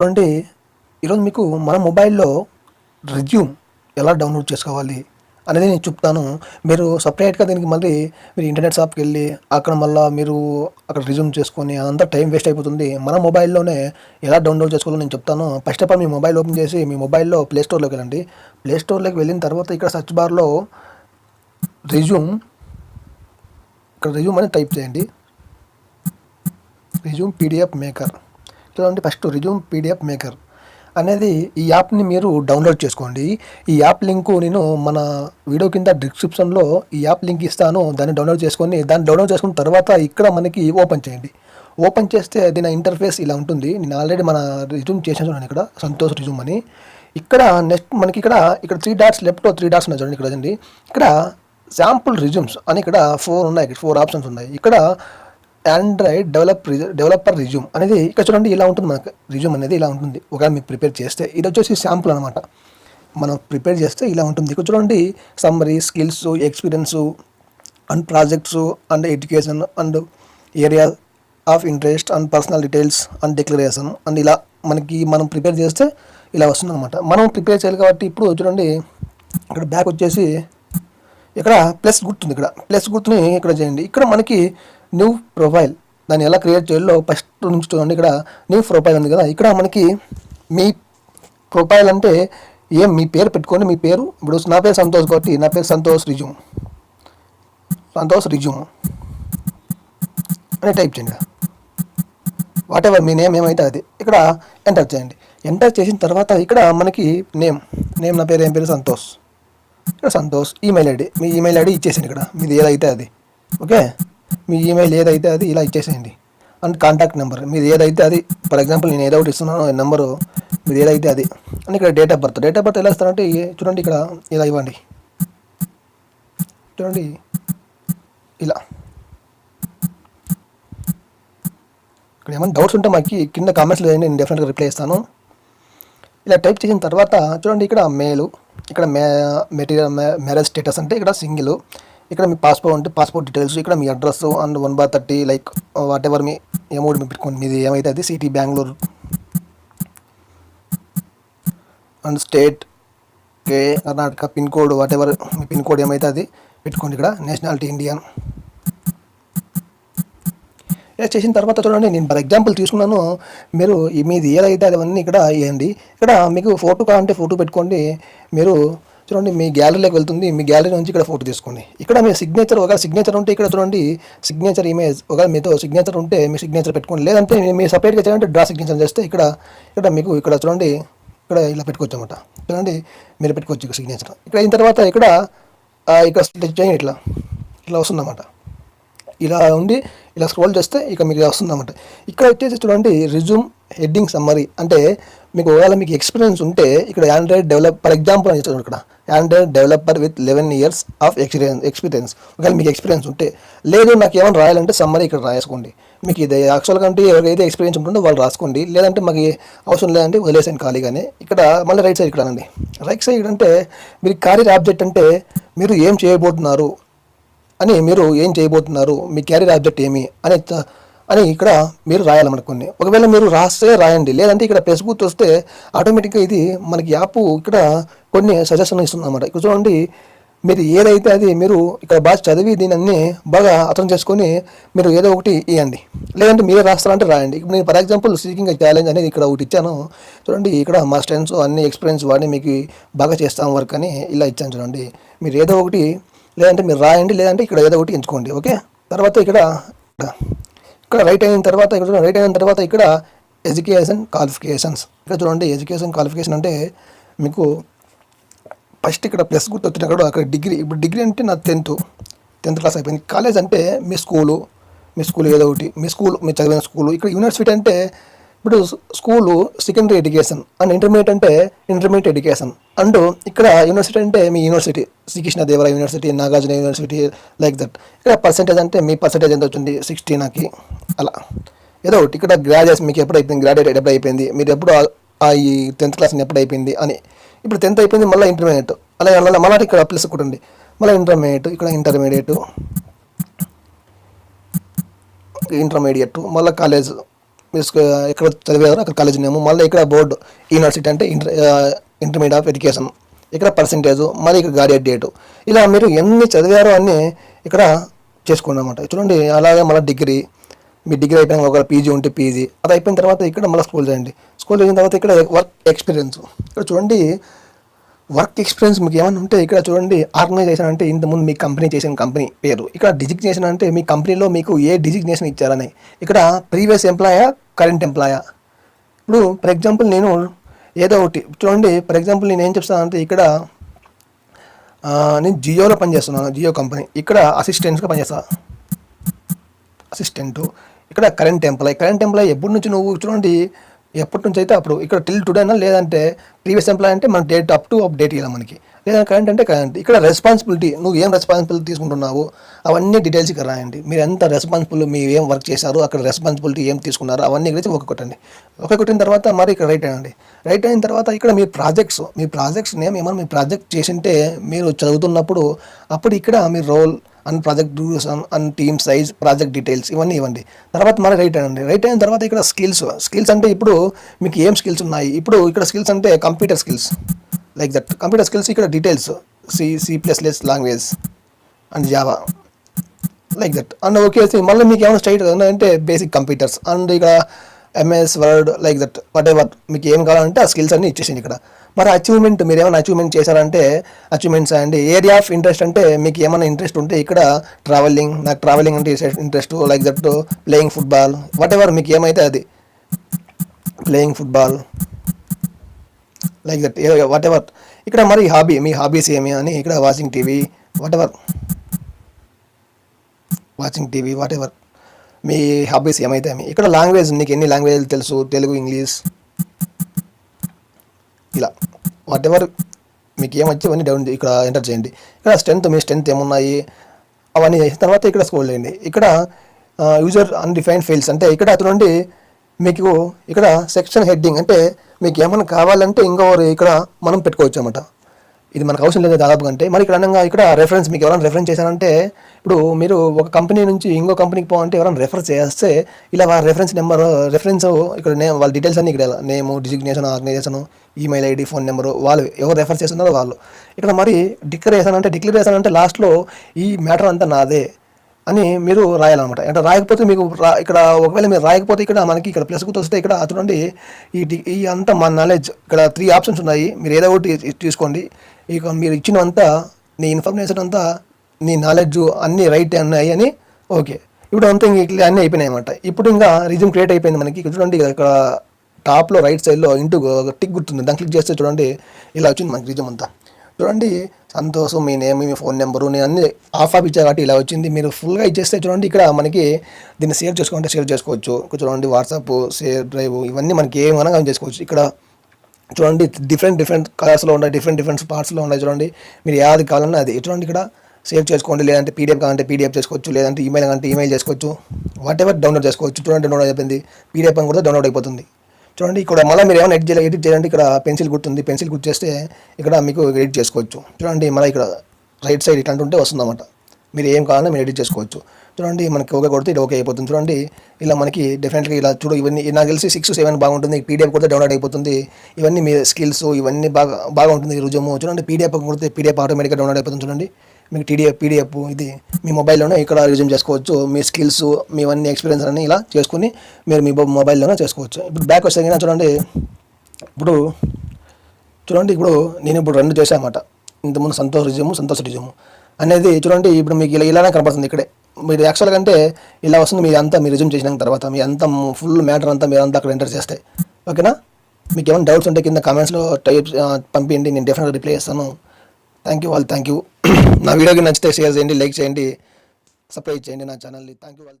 చూడండి ఈరోజు మీకు మన మొబైల్లో రెజ్యూమ్ ఎలా డౌన్లోడ్ చేసుకోవాలి అనేది నేను చెప్తాను. మీరు సపరేట్గా దీనికి మళ్ళీ మీరు ఇంటర్నెట్ షాప్కి వెళ్ళి అక్కడ మళ్ళీ మీరు అక్కడ రిజ్యూమ్ చేసుకొని అంతా టైం వేస్ట్ అయిపోతుంది. మన మొబైల్లోనే ఎలా డౌన్లోడ్ చేసుకోవాలో నేను చెప్తాను. ఫస్ట్ ఆఫ్ ఆల్ మీ మొబైల్ ఓపెన్ చేసి మీ మొబైల్లో ప్లేస్టోర్లోకి వెళ్ళండి. ప్లేస్టోర్లోకి వెళ్ళిన తర్వాత ఇక్కడ సర్చ్ బార్లో రిజ్యూమ్ ఇక్కడ రిజ్యూమ్ అని టైప్ చేయండి. Resume PDF maker. చూడండి ఫస్ట్ రిజ్యూమ్ పీడిఎఫ్ మేకర్ అనేది ఈ యాప్ని మీరు డౌన్లోడ్ చేసుకోండి. ఈ యాప్ లింకు నేను మన వీడియో కింద డిస్క్రిప్షన్లో ఈ యాప్ లింక్ ఇస్తాను. దాన్ని డౌన్లోడ్ చేసుకొని దాన్ని డౌన్లోడ్ చేసుకున్న తర్వాత ఇక్కడ మనకి ఓపెన్ చేయండి. ఓపెన్ చేస్తే దీని ఇంటర్ఫేస్ ఇలా ఉంటుంది. నేను ఆల్రెడీ మన రిజ్యూమ్ చేసిన ఇక్కడ. సంతోష్ రిజ్యూమ్ అని. ఇక్కడ నెక్స్ట్ మనకి ఇక్కడ ఇక్కడ three dots left three dots ఉన్నాయి చూడండి ఇక్కడ చూడండి ఇక్కడ శాంపుల్ రిజ్యూమ్స్ అని ఇక్కడ ఫోర్ ఉన్నాయి. ఫోర్ ఆప్షన్స్ ఉన్నాయి. ఇక్కడ ఆండ్రాయిడ్ డెవలప్ డెవలపర్ రిజ్యూమ్ అనేది ఇక్కడ చూడండి ఇలా ఉంటుంది మనకు. రిజ్యూమ్ అనేది ఇలా ఉంటుంది. ఒకవేళ మీకు ప్రిపేర్ చేస్తే ఇది వచ్చేసి శాంపుల్ అనమాట మనం ప్రిపేర్ చేస్తే ఇలా ఉంటుంది. ఇక్కడ చూడండి summary skills experience and projects and education and area of interest and personal details and declaration and ఇలా మనకి మనం ప్రిపేర్ చేస్తే ఇలా వస్తుంది అనమాట మనం ప్రిపేర్ చేయాలి కాబట్టి ఇప్పుడు చూడండి ఇక్కడ బ్యాక్ వచ్చేసి ఇక్కడ ప్లస్ గుర్తుంది ఇక్కడ. ప్లస్ గుర్తుని ఇక్కడ చేయండి. ఇక్కడ మనకి న్యూ ప్రొఫైల్ దాన్ని ఎలా క్రియేట్ చేయాలో ఫస్ట్ నుంచి చూడండి ఇక్కడ న్యూ ప్రొఫైల్ ఉంది కదా. ఇక్కడ మనకి మీ ప్రొఫైల్ అంటే ఏం? మీ పేరు పెట్టుకోండి. మీ పేరు ఇప్పుడు నా పేరు సంతోష్ కాబట్టి నా పేరు సంతోష్ రిజ్యూమ్. సంతోష్ రిజ్యూమ్ అని టైప్ చేయండి. వాట్ ఎవర్ మీ నేమ్ ఏమైతే అది. ఇక్కడ ఎంటర్ చేయండి. ఎంటర్ చేసిన తర్వాత ఇక్కడ మనకి నేమ్ నేమ్ నా పేరు ఏం పేరు? సంతోష్. ఇక్కడ సంతోష్ ఈమెయిల్ ఐడి మీ ఈమెయిల్ ఐడి ఇచ్చేసాను ఇక్కడ. మీది ఏదైతే అది. ఓకే మీ ఈమెయిల్ ఏదైతే అది ఇలా ఇచ్చేసేయండి. అండ్ కాంటాక్ట్ నెంబర్ మీది ఏదైతే అది ఫర్ ఎగ్జాంపుల్ నేను ఏదో ఒకటి ఇస్తున్నాను నెంబరు మీరు ఏదైతే అది అండ్ ఇక్కడ date of birth date of birth ఎలా ఇస్తారంటే చూడండి ఇక్కడ ఇలా ఇవ్వండి. చూడండి. ఇలా. ఇక్కడ ఏమైనా డౌట్స్ ఉంటే మాకు కింద కామెంట్స్లో వేయండి నేను డెఫినెట్గా రిప్లై ఇస్తాను. ఇలా టైప్ చేసిన తర్వాత చూడండి ఇక్కడ మేలు ఇక్కడ మే మెటీరియల్ మ్యారేజ్ స్టేటస్ అంటే ఇక్కడ సింగిల్ ఇక్కడ మీ పాస్పోర్ట్ ఉంటే పాస్పోర్ట్ డీటెయిల్స్ ఇక్కడ మీ address and one bar thirty like whatever me amount మీ పెట్టుకోండి. మీది ఏమైతే అది సిటీ బెంగళూరు అండ్ స్టేట్ కే Karnataka pin code whatever మీ పిన్ కోడ్ ఏమైతే అది పెట్టుకోండి ఇక్కడ. నేషనాలిటీ ఇండియన్ ఇలా చేసిన తర్వాత చూడండి నేను ఫర్ ఎగ్జాంపుల్ తీసుకున్నాను. మీరు మీది ఏదైతే అవన్నీ ఇక్కడ వేయండి ఇక్కడ మీకు ఫోటో కావాలంటే ఫోటో పెట్టుకోండి. మీరు చూడండి మీ గ్యాలరీలోకి వెళ్తుంది మీ గ్యాలరీ నుంచి ఇక్కడ ఫోటో తీసుకోండి. ఇక్కడ మీ సిగ్నేచర్ ఒకవేళ సిగ్నేచర్ ఉంటే ఇక్కడ చూడండి సిగ్నేచర్ ఇమేజ్ ఒకవేళ మీతో సిగ్నేచర్ ఉంటే మీ సిగ్నేచర్ పెట్టుకోండి. లేదంటే మీరు సపరేట్గా చేయాలంటే డ్రా సిగ్నేచర్ చేస్తే ఇక్కడ ఇక్కడ మీకు ఇక్కడ చూడండి ఇక్కడ ఇలా పెట్టుకోవచ్చు అనమాట చూడండి మీరు పెట్టుకోవచ్చు సిగ్నేచర్ ఇక్కడ అయిన తర్వాత ఇక్కడ ఇక్కడ చేయండి ఇట్లా. ఇట్లా వస్తుందన్నమాట ఇలా ఉండి ఇలా స్క్రోల్ చేస్తే ఇక మీకు వస్తుందన్నమాట ఇక్కడ వచ్చేసి చూడండి రిజ్యూమ్ హెడ్డింగ్ సమ్మరీ అంటే మీకు ఒకవేళ మీకు ఎక్స్పీరియన్స్ ఉంటే ఇక్కడ ఆండ్రాయిడ్ డెవలప్ ఫర్ ఎగ్జాంపుల్ అని ఇచ్చాడు ఇక్కడ. And developer with eleven years of experience experience ఒకవేళ మీకు ఎక్స్పీరియన్స్ ఉంటే లేదు నాకు ఏమైనా రాయాలంటే సమ్మరీ ఇక్కడ రాసుకోండి మీకు ఇది యాక్చువల్గా అంటే ఎవరికైతే ఎక్స్పీరియన్స్ ఉంటుందో వాళ్ళు రాసుకోండి. లేదంటే మాకు అవసరం లేదంటే వదిలేసాను ఖాళీగానే. ఇక్కడ మళ్ళీ రైట్ సైడ్ ఇక్కడ అండి రైట్ సైడ్ అంటే మీరు క్యారియర్ ఆబ్జెక్ట్ అంటే మీరు ఏం చేయబోతున్నారు అని మీరు ఏం చేయబోతున్నారు మీ క్యారియర్ ఆబ్జెక్ట్ ఏమి అని అని ఇక్కడ మీరు రాయాలన్నమాట కొన్ని. ఒకవేళ మీరు రాస్తే రాయండి. లేదంటే ఇక్కడ ప్రెస్ గుర్తు వస్తే ఆటోమేటిక్గా ఇది మనకి యాప్ ఇక్కడ కొన్ని సజెషన్ ఇస్తుంది అనమాట ఇక్కడ చూడండి మీరు ఏదైతే అది మీరు ఇక్కడ బాగా చదివి దీని అన్నీ బాగా అర్థం చేసుకొని మీరు ఏదో ఒకటి ఇవ్వండి లేదంటే మీరే రాస్తారంటే రాయండి. ఇప్పుడు నేను ఫర్ ఎగ్జాంపుల్ సీకింగ్ ఛాలెంజ్ అనేది ఇక్కడ ఒకటి ఇచ్చాను. చూడండి ఇక్కడ మా స్ట్రెండ్స్ అన్ని ఎక్స్పీరియన్స్ వాడి మీకు బాగా చేస్తాం వర్క్ అని ఇలా ఇచ్చాను చూడండి. మీరు ఏదో ఒకటి లేదంటే మీరు రాయండి లేదంటే ఇక్కడ ఏదో ఒకటి ఎంచుకోండి ఓకే? తర్వాత ఇక్కడ ఇక్కడ రైట్ అయిన తర్వాత ఇక్కడ రైట్ అయిన తర్వాత ఇక్కడ ఎడ్యుకేషన్ క్వాలిఫికేషన్స్ ఇక్కడ చూడండి ఎడ్యుకేషన్ క్వాలిఫికేషన్ అంటే మీకు ఫస్ట్ ఇక్కడ ప్లస్ గుర్తు వచ్చినప్పుడు అక్కడ డిగ్రీ ఇప్పుడు డిగ్రీ అంటే నా టెన్త్ టెన్త్ క్లాస్ అయిపోయింది. కాలేజ్ అంటే మీ స్కూలు మీ స్కూల్ ఏదో ఒకటి మీ స్కూల్ మీరు చదివిన స్కూలు. ఇక్కడ యూనివర్సిటీ అంటే ఇప్పుడు school secondary education and intermediate అంటే ఇంటర్మీడియట్ ఎడ్యుకేషన్. అండ్ ఇక్కడ యూనివర్సిటీ అంటే మీ university Sri Krishnadevaraya university Nagarjuna university like that. ఇక్కడ పర్సంటేజ్ అంటే మీ పర్సంటేజ్ ఎంత వచ్చింది? సిక్స్టీ నాకి అలా. ఏదో ఒకటి ఇక్కడ గ్రాడ్యుయేషన్ మీకు ఎప్పుడు అయిపోయింది గ్రాడ్యుయేట్ ఎప్పుడు అయిపోయింది మీరు ఎప్పుడు ఈ టెన్త్ క్లాస్ ఎప్పుడు అయిపోయింది అని ఇప్పుడు టెన్త్ అయిపోయింది మళ్ళీ ఇంటర్మీడియట్ అలా మళ్ళీ మళ్ళీ ఇక్కడ ప్లస్ కూడా ఉంది మళ్ళీ ఇంటర్మీడియట్ ఇక్కడ ఇంటర్మీడియట్ ఇంటర్మీడియట్ మళ్ళీ కాలేజ్ ఎక్కడ చదివారో అక్కడ కాలేజ్ నేము. మళ్ళీ ఇక్కడ బోర్డు యూనివర్సిటీ అంటే ఇంటర్ ఇంటర్మీడియట్ ఆఫ్ ఎడ్యుకేషన్ ఇక్కడ పర్సంటేజ్ మళ్ళీ ఇక్కడ గాడియట్ డేటు ఇలా మీరు ఎన్ని చదివారో అన్నీ ఇక్కడ చేసుకోండి అనమాట చూడండి అలాగే మళ్ళీ డిగ్రీ మీ డిగ్రీ అయిపోయిన ఒక పీజీ ఉంటే పీజీ. అది అయిపోయిన తర్వాత ఇక్కడ మళ్ళీ స్కూల్ చేయండి. స్కూల్ చేసిన తర్వాత ఇక్కడ వర్క్ ఎక్స్పీరియన్స్. ఇక్కడ చూడండి వర్క్ ఎక్స్పీరియన్స్ మీకు ఏమైనా ఉంటే ఇక్కడ చూడండి ఆర్గనైజేషన్ అంటే ఇంతకుముందు మీ కంపెనీ చేసిన కంపెనీ పేరు. ఇక్కడ డిజిగ్నేషన్ అంటే మీ కంపెనీలో మీకు ఏ డిజిగ్నేషన్ ఇచ్చారని. ఇక్కడ ప్రీవియస్ ఎంప్లాయా కరెంట్ ఎంప్లాయా? ఇప్పుడు ఫర్ ఎగ్జాంపుల్ నేను ఏదో ఒకటి చూడండి ఫర్ ఎగ్జాంపుల్ నేను ఏం చెప్తానంటే ఇక్కడ నేను జియోలో పనిచేస్తున్నాను జియో కంపెనీ. ఇక్కడ అసిస్టెంట్స్గా పనిచేస్తా. అసిస్టెంట్. ఇక్కడ కరెంట్ ఎంప్లాయ్ కరెంట్ ఎంప్లాయ్ ఎప్పటి నుంచి నువ్వు చూడండి ఎప్పటి నుంచి అయితే అప్పుడు ఇక్కడ టిల్ టుడేనా లేదంటే ప్రీవియస్ ఎంప్లాయ్ అంటే మన date up to update ఇలా మనకి. లేదా కరెంట్ అంటే కరెంట్ ఇక్కడ రెస్పాన్సిబిలిటీ నువ్వు ఏం రెస్పాన్సిబిలిటీ తీసుకుంటున్నావు అవన్నీ డీటెయిల్స్ ఇక్కడ రాయండి. మీరు ఎంత రెస్పాన్సిబుల్ మీరు ఏం వర్క్ చేశారు అక్కడ రెస్పాన్సిబిలిటీ ఏం తీసుకున్నారు అవన్నీ గురించి ఒక కొట్టండి ఒక కొట్టిన తర్వాత మరి ఇక్కడ రైట్ అయ్యండి. రైట్ అయిన తర్వాత ఇక్కడ మీ ప్రాజెక్ట్స్ మీ ప్రాజెక్ట్స్ నేమ్ ఏమైనా మీ ప్రాజెక్ట్ చేసింటే మీరు చదువుతున్నప్పుడు అప్పుడు ఇక్కడ మీ role and project duration and team size project details ఇవన్నీ ఇవ్వండి. తర్వాత మళ్ళీ రైట్ అనండి. రైట్ అయిన తర్వాత ఇక్కడ స్కిల్స్ స్కిల్స్ అంటే ఇప్పుడు మీకు ఏం స్కిల్స్ ఉన్నాయి? ఇప్పుడు ఇక్కడ స్కిల్స్ అంటే computer skills like that. Computer skills ఇక్కడ details C C plus less language and Java like that. And okay మళ్ళీ మీకు ఏమైనా స్ట్రైట్ అంటే బేసిక్ కంప్యూటర్స్. అండ్ ఇక్కడ MS Word like that whatever మీకు ఏం కావాలంటే ఆ స్కిల్స్ అన్ని ఇచ్చేసింది ఇక్కడ. మరి అచీవ్మెంట్ మీరు ఏమైనా అచీవ్మెంట్ చేశారంటే అచీవ్మెంట్స్ అండి ఏరియా ఆఫ్ ఇంట్రెస్ట్ అంటే మీకు ఏమైనా ఇంట్రెస్ట్ ఉంటే ఇక్కడ ట్రావెలింగ్ నాకు ట్రావెలింగ్ అంటే interest like that playing football whatever మీకు ఏమైతే అది. Playing football like that whatever ఇక్కడ మరి హాబీ మీ హాబీస్ ఏమి అని ఇక్కడ watching TV whatever watching TV whatever మీ హాబీస్ ఏమైతే అవి ఇక్కడ లాంగ్వేజ్ నీకు ఎన్ని లాంగ్వేజ్లు తెలుసు? తెలుగు ఇంగ్లీష్. ఇలా. వాట్ ఎవర్ మీకు ఏమొచ్చి అవన్నీ డౌన్ ఇక్కడ ఎంటర్ చేయండి. ఇక్కడ స్ట్రెంత్ మీ స్ట్రెంత్ ఏమున్నాయి? అవన్నీ చేసిన తర్వాత ఇక్కడ స్కోర్ చేయండి. ఇక్కడ యూజర్ అన్డిఫైన్డ్ ఫీల్డ్స్ అంటే ఇక్కడ అటువంటి మీకు ఇక్కడ సెక్షన్ హెడ్డింగ్ అంటే మీకు ఏమైనా కావాలంటే ఇంకొకరు ఇక్కడ మనం పెట్టుకోవచ్చు అనమాట ఇది మనకు అవసరం లేదు దాదాపు అంటే. మరి ఇక్కడ అనగా ఇక్కడ రెఫరెన్స్ మీకు ఎవరైనా రెఫరెన్స్ చేశారంటే ఇప్పుడు మీరు ఒక కంపెనీ నుంచి ఇంకో కంపెనీకి పోవాలంటే ఎవరైనా రెఫర్ చేస్తే ఇలా వాళ్ళ రెఫరెన్స్ నెంబర్ రెఫరెన్స్ ఇక్కడ నేమ్ వాళ్ళ డీటెయిల్స్ అన్ని ఇక్కడ name designation organisation email ID phone number వాళ్ళు ఎవరు రెఫర్ చేస్తున్నారో వాళ్ళు. ఇక్కడ మరి డిక్లేర్ చేశానంటే డిక్లేర్ అంటే లాస్ట్లో ఈ మ్యాటర్ అంతా నాదే అని మీరు రాయాలన్నమాట. అంటే రాయకపోతే మీకు రా ఇక్కడ ఒకవేళ మీరు రాయకపోతే ఇక్కడ మనకి ఇక్కడ ప్లస్ గుర్తు వస్తే ఇక్కడ చూడండి ఈ డి- ఈ అంతా మన నాలెడ్జ్ ఇక్కడ త్రీ ఆప్షన్స్ ఉన్నాయి. మీరు ఏదో ఒకటి తీసుకోండి. ఇక మీరు ఇచ్చినంతా నీ ఇన్ఫర్మేషన్ అంతా నీ నాలెడ్జ్ అన్నీ రైట్ అన్నాయి అని ఓకే ఇప్పుడు అంతా ఇంక ఇట్లా అన్నీ అయిపోయినాయి అనమాట ఇప్పుడు ఇంకా రిజ్యూమ్ క్రియేట్ అయిపోయింది మనకి. చూడండి ఇక్కడ టాప్లో రైట్ సైడ్లో ఇంటూ టిక్ గుర్తుంది. దాన్ని క్లిక్ చేస్తే చూడండి ఇలా వచ్చింది మనకి రిజ్యూమ్ అంతా. చూడండి సంతోషం మీ నేమ్ మీ ఫోన్ నెంబరు నేను అన్ని ఆఫ్ ఆఫ్ ఇచ్చా కాబట్టి ఇలా వచ్చింది. మీరు ఫుల్గా ఇచ్చేస్తే చూడండి ఇక్కడ మనకి దీన్ని షేర్ చేసుకుంటే షేర్ చేసుకోవచ్చు. చూడండి వాట్సాప్ షేర్ డ్రైవ్ ఇవన్నీ మనకి ఏమైనా చేసుకోవచ్చు. ఇక్కడ చూడండి డిఫరెంట్ డిఫరెంట్ కలర్స్లో ఉన్నాయి డిఫరెంట్ డిఫరెంట్ పార్ట్స్లో ఉన్నాయి చూడండి. మీరు ఏది కావాలన్నా అది చూడండి ఇక్కడ సేవ్ చేసుకోండి. లేదంటే పీడిఎఫ్ కావాలంటే పీడిఎఫ్ చేసుకోవచ్చు లేదంటే ఈమెయిల్ కావాలంటే ఈమెయిల్ చేసుకోవచ్చు. వాట్ ఎవర్ డౌన్లోడ్ చేసుకోవచ్చు. చూడండి డౌన్లోడ్ అయిపోయింది. పీడిఎఫ్ అని కూడా డౌన్లోడ్ అయిపోతుంది. చూడండి ఇక్కడ మళ్ళీ మీరు ఏమైనా ఎడిట్ చేయాలి ఎడిట్ చేయాలంటే ఇక్కడ పెన్సిల్ గుర్తుంది. పెన్సిల్ గుర్తు చేస్తే ఇక్కడ మీకు ఎడిట్ చేసుకోవచ్చు. చూడండి మళ్ళీ ఇక్కడ రైట్ సైడ్ ఇట్లాంటి ఉంటే వస్తుందన్నమాట. మీరు ఏం కావాలన్నా మీరు ఎడిట్ చేసుకోవచ్చు. చూడండి మనకి ఓకే కొడితే ఇది ఓకే అయిపోతుంది. చూడండి ఇలా మనకి డెఫినెట్గా ఇలా చూడు ఇవన్నీ నాకు తెలిసి సిక్స్ సెవెన్ బాగుంటుంది. పీడిఎఫ్ కొడితే డౌన్లోడ్ అయిపోతుంది. ఇవన్నీ మీ స్కిల్స్ ఇవన్నీ బాగా బాగుంటుంది రుజుము. చూడండి పీడిఎఫ్ కొడితే పీడిఎఫ్ ఆటోమేటిక్గా డౌన్లోడ్ అయిపోతుంది చూడండి. మీకు టీడీఎఫ్ పీడిఎఫ్ ఇది మీ మొబైల్లోనే ఇక్కడ రిజ్యూమ్ చేసుకోవచ్చు. మీ స్కిల్స్ మీ అన్ని ఎక్స్పీరియన్స్ అన్ని ఇలా చేసుకుని మీరు మీ మొ- మొబైల్లోనే చేసుకోవచ్చు. ఇప్పుడు బ్యాక్ వస్తే చూడండి ఇప్పుడు చూడండి ఇప్పుడు నేను ఇప్పుడు రెండు చేశానమాట. ఇంతకుముందు సంతోష్ రిజ్యూము సంతోష్ రిజ్యూము అనేది చూడండి ఇప్పుడు మీకు ఇలా ఇలానే కనపడుతుంది ఇక్కడే. మీరు యాక్చువల్ అంటే ఇలా వస్తుంది మీరు అంతా మీరు రిజ్యూమ్ చేసిన తర్వాత మీ అంతా ఫుల్ మ్యాటర్ అంతా మీరు అంతా అక్కడ ఎంటర్ చేస్తే. ఓకేనా మీకు ఏమైనా డౌట్స్ ఉంటే కింద కామెంట్స్లో టైప్ పంపించండి నేను డెఫినెట్గా రిప్లై చేస్తాను. థ్యాంక్ యూ వాళ్ళు థ్యాంక్ యూ నా వీడియోకి నచ్చితే షేర్ చేయండి లైక్ చేయండి సబ్స్క్రైబ్ చేయండి నా ఛానల్ని థ్యాంక్ యూ వాళ్ళు